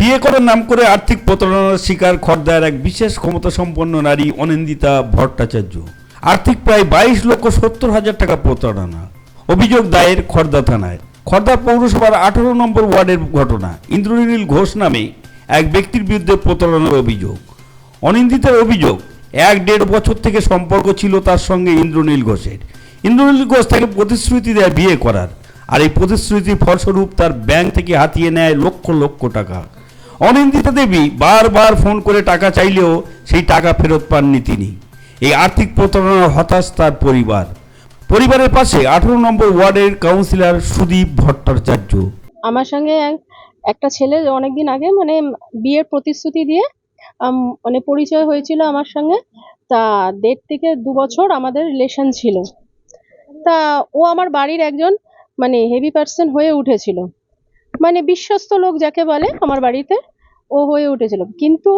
বিয়ে করার নাম করে আর্থিক প্রতারণার শিকার খর্দার এক বিশেষ ক্ষমতা সম্পন্ন নারী অনিন্দিতা ভট্টাচার্য। আর্থিক প্রায় বাইশ লক্ষ সত্তর হাজার টাকা প্রতারণা। অভিযোগ দায়ের খর্দা থানায়। খর্দা পৌরসভার আঠারো নম্বর ওয়ার্ডের ঘটনা। ইন্দ্রনীল ঘোষ নামে এক ব্যক্তির বিরুদ্ধে প্রতারণার অভিযোগ। অনিন্দিতার অভিযোগ, এক দেড় বছর থেকে সম্পর্ক ছিল তার সঙ্গে ইন্দ্রনীল ঘোষের। ইন্দ্রনীল ঘোষ তাকে প্রতিশ্রুতি দেয় বিয়ে করার। আর এই প্রতিশ্রুতির ফলস্বরূপ তার ব্যাংক থেকে হাতিয়ে নেয় লক্ষ লক্ষ টাকা। অনিন্দিতা দেবী বারবার ফোন করে টাকা চাইলেও সেই টাকা ফেরত পাননি তিনি। এই আর্থিক প্রতারণার হতাশ তার পরিবার। পরিবারের পাশে আঠারো নম্বর ওয়ার্ডের কাউন্সিলর সুদীপ ভট্টাচার্য। আমার সঙ্গে এক- একটা ছেলে অনেকদিন আগে মানে বিয়ের প্রতিশ্রুতি দিয়ে মানে পরিচয় হয়েছিল আমার সঙ্গে। তা দেড় থেকে দু বছর আমাদের রিলেশন ছিল। তা ও আমার বাড়ির একজন মানে হেভি পার্সন হয়ে উঠেছিল। মানে বিশ্বস্ত লোক যাকে বলে আমার বাড়িতে, ও হয়ে উঠেছিল। কিন্তু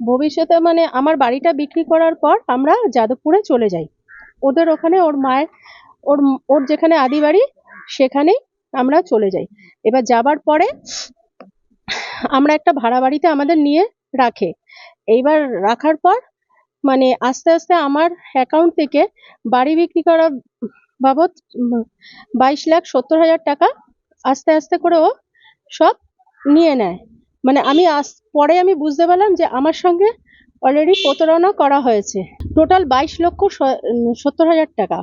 ভবিষ্যতে মানে আমার বাড়িটা বিক্রি করার পর আমরা যাদবপুরে চলে যাই। ওদের ওখানে ওর মায়ের, ওর ওর যেখানে আদি বাড়ি, সেখানেই আমরা চলে যাই। এবার যাবার পরে আমরা একটা ভাড়া বাড়িতে আমাদের নিয়ে রাখে। এইবার রাখার পর মানে আস্তে আস্তে আমার অ্যাকাউন্ট থেকে বাড়ি বিক্রি করা বাবদ বাইশ লাখ সত্তর হাজার টাকা আস্তে আস্তে করে ও সব নিয়ে নেয়। মানে আমি আস- পরে আমি বুঝতে পারলাম যে আমার সঙ্গে অলরেডি প্রতারণা করা হয়েছে। টোটাল বাইশ লক্ষ সত্তর হাজার টাকা।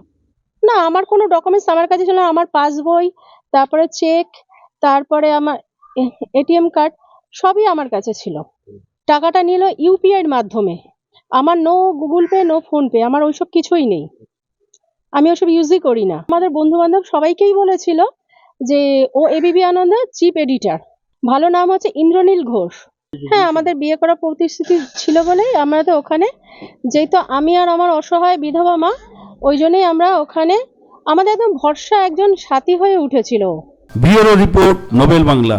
না, আমার কোনো ডকুমেন্টস আমার কাছে ছিল আমার পাসবই তারপরে চেক তারপরে আমার এটিএম কার্ড সবই আমার কাছে ছিল। টাকাটা নিল ইউপিআই এর মাধ্যমে। আমার no Google Pay no PhonePe আমার ওইসব কিছুই নেই। আমি ওসব ইউজই করি না। আমাদের বন্ধু বান্ধব সবাইকেই বলেছিল যে ও এবিবি আনন্দের চিফ এডিটর। ভালো নাম হচ্ছে ইন্দ্রনীল ঘোষ। হ্যাঁ আমাদের বিয়ে করার প্রতিশ্রুতি ছিল বলেই আমরা তো ওখানে, যেহেতু আমি আর আমার অসহায় বিধবা মা, ওই জন্যই আমরা ওখানে, আমাদের একদম ভরসা একজন সাথী হয়ে উঠেছিল। বিয়ের রিপোর্ট, নোবেল বাংলা।